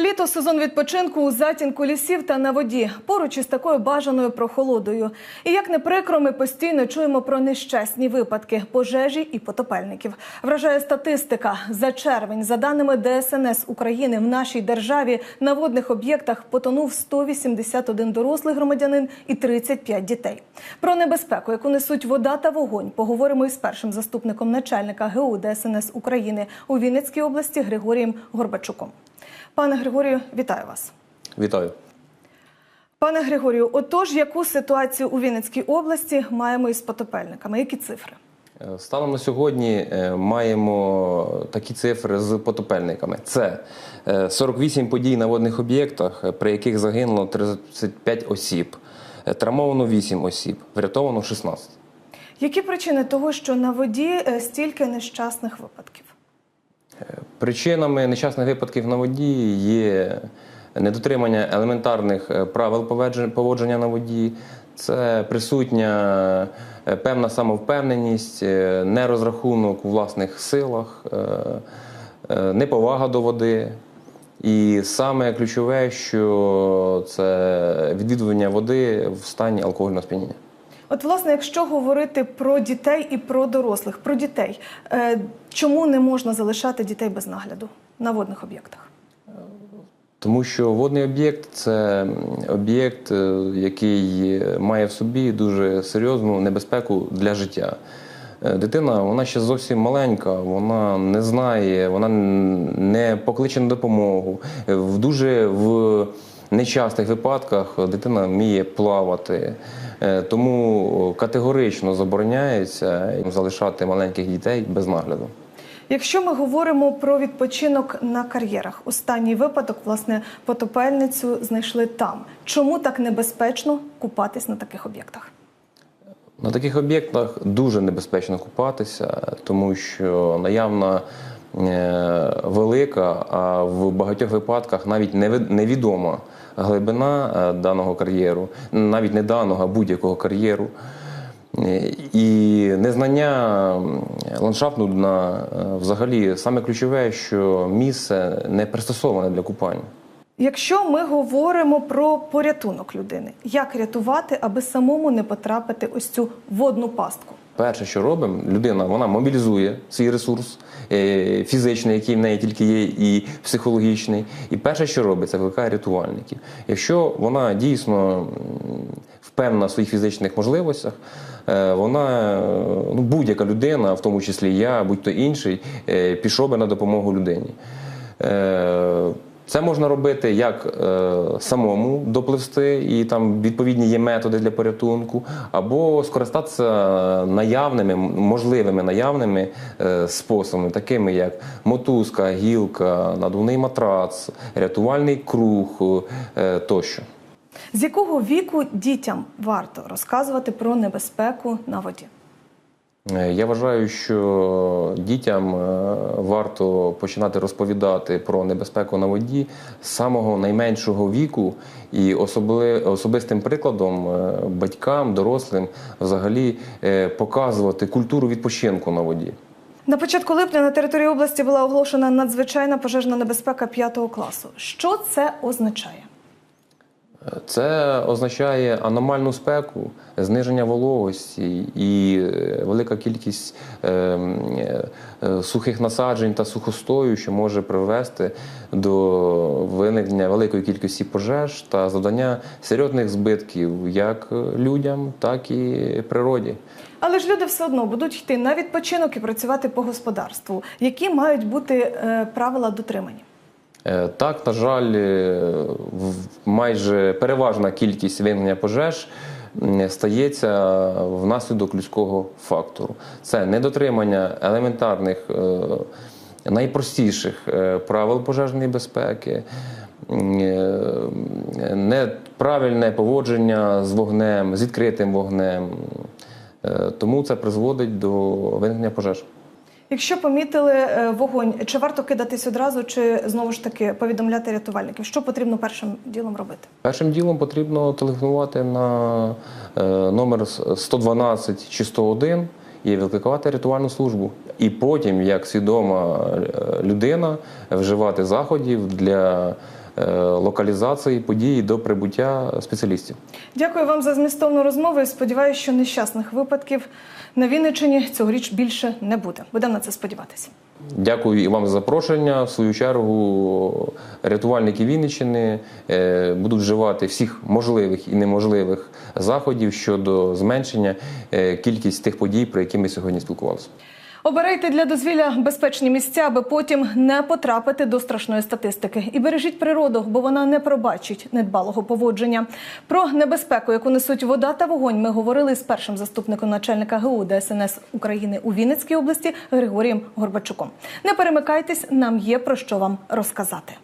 Літо сезон відпочинку у затінку лісів та на воді, поруч із такою бажаною прохолодою. І як не прикро, ми постійно чуємо про нещасні випадки, пожежі і потопельників. Вражає статистика за червень. За даними ДСНС України, в нашій державі на водних об'єктах потонув 181 дорослий громадянин і 35 дітей. Про небезпеку, яку несуть вода та вогонь, поговоримо із першим заступником начальника ГУ ДСНС України у Вінницькій області Григорієм Горбачуком. Пане Григорію, вітаю вас. Вітаю. Пане Григорію, отож, яку ситуацію у Вінницькій області маємо із потопельниками? Які цифри? Е, Станом на сьогодні е, маємо такі цифри з потопельниками. Це е, 48 подій на водних об'єктах, е, при яких загинуло 35 осіб, е, травмовано 8 осіб, врятовано 16. Які причини того, що на воді е, стільки нещасних випадків? Причинами нещасних випадків на воді є недотримання елементарних е, правил поводження на воді, це присутня е, певна самовпевненість, е, нерозрахунок у власних силах, неповага до води. І саме ключове, що це відвідування води в стані алкогольного сп'яніння. От, власне, якщо говорити про дітей і про дорослих, про дітей, е, чому не можна залишати дітей без нагляду на водних об'єктах? Тому що водний об'єкт це об'єкт, е, який має в собі дуже серйозну небезпеку для життя. Е, Дитина, вона ще зовсім маленька, вона не знає, вона не покличе на допомогу. В дуже в нечастих випадках дитина вміє плавати. Е, Тому категорично забороняється залишати маленьких дітей без нагляду. Якщо ми говоримо про відпочинок на кар'єрах, останній випадок, власне, потопельницю знайшли там. Чому так небезпечно купатись на таких об'єктах? На таких об'єктах дуже небезпечно купатися, тому що наявна велика, а в багатьох випадках навіть невідома глибина е, даного кар'єру, навіть не даного, а будь-якого кар'єру. Е, І незнання м, ландшафтного дна е, взагалі саме ключове, що місце не пристосоване для купання. Якщо ми говоримо про порятунок людини, як рятувати, аби самому не потрапити ось цю водну пастку? Перше, що робимо, людина вона мобілізує свій ресурс е, фізичний, який в неї тільки є, і психологічний. І перше, що робить, це викликає рятувальників. Якщо вона дійсно впевнена в своїх фізичних можливостях, е, вона ну, будь-яка людина, в тому числі я, будь-то інший, е, пішов би на допомогу людині. Це можна робити як е, самому допливсти, і там відповідні є методи для порятунку, або скористатися наявними, можливими наявними е, способами, такими як мотузка, гілка, надувний матрац, рятувальний круг е, тощо. З якого віку дітям варто розказувати про небезпеку на воді? Е, Я вважаю, що дітям е, варто починати розповідати про небезпеку на воді з самого найменшого віку, і особистим прикладом е, батькам, дорослим взагалі показувати культуру відпочинку на воді. На початку липня на території області була оголошена надзвичайна пожежна небезпека 5 класу. Що це означає? Це означає аномальну спеку, зниження вологості і е, велика кількість е, е, сухих насаджень та сухостою, що може привести до виникнення великої кількості пожеж та завдання серйозних збитків як людям, так і природі. Але ж люди все одно будуть йти на відпочинок і працювати по господарству. Які мають бути правила дотримані? Е, Так, на жаль, е, майже переважна кількість виникнення пожеж стається внаслідок людського фактору. Це недотримання елементарних, е, найпростіших правил пожежної безпеки, неправильне поводження з вогнем, з відкритим вогнем. Тому це призводить до виникнення пожеж. Якщо помітили е, вогонь, чи варто кидатись одразу, чи знову ж таки повідомляти рятувальників? Що потрібно першим ділом робити? Першим ділом потрібно телефонувати на е, номер 112 чи 101 і викликати рятувальну службу. І потім, як свідома е, людина, вживати заходів для локалізації події до прибуття спеціалістів. Дякую вам за змістовну розмову. і Сподіваюся, що нещасних випадків на Вінниччині цьогоріч більше не буде. Будемо на це сподіватися. Дякую і вам за запрошення. В свою чергу рятувальники Вінниччини е, будуть вживати всіх можливих і неможливих заходів щодо зменшення е, кількість тих подій, про які ми сьогодні спілкувалися. Обирайте для дозвілля безпечні місця, аби потім не потрапити до страшної статистики. І бережіть природу, бо вона не пробачить недбалого поводження. Про небезпеку, яку несуть вода та вогонь, ми говорили з першим заступником начальника ГУ ДСНС України у Вінницькій області Григорієм Горбачуком. Не перемикайтесь, нам є про що вам розказати.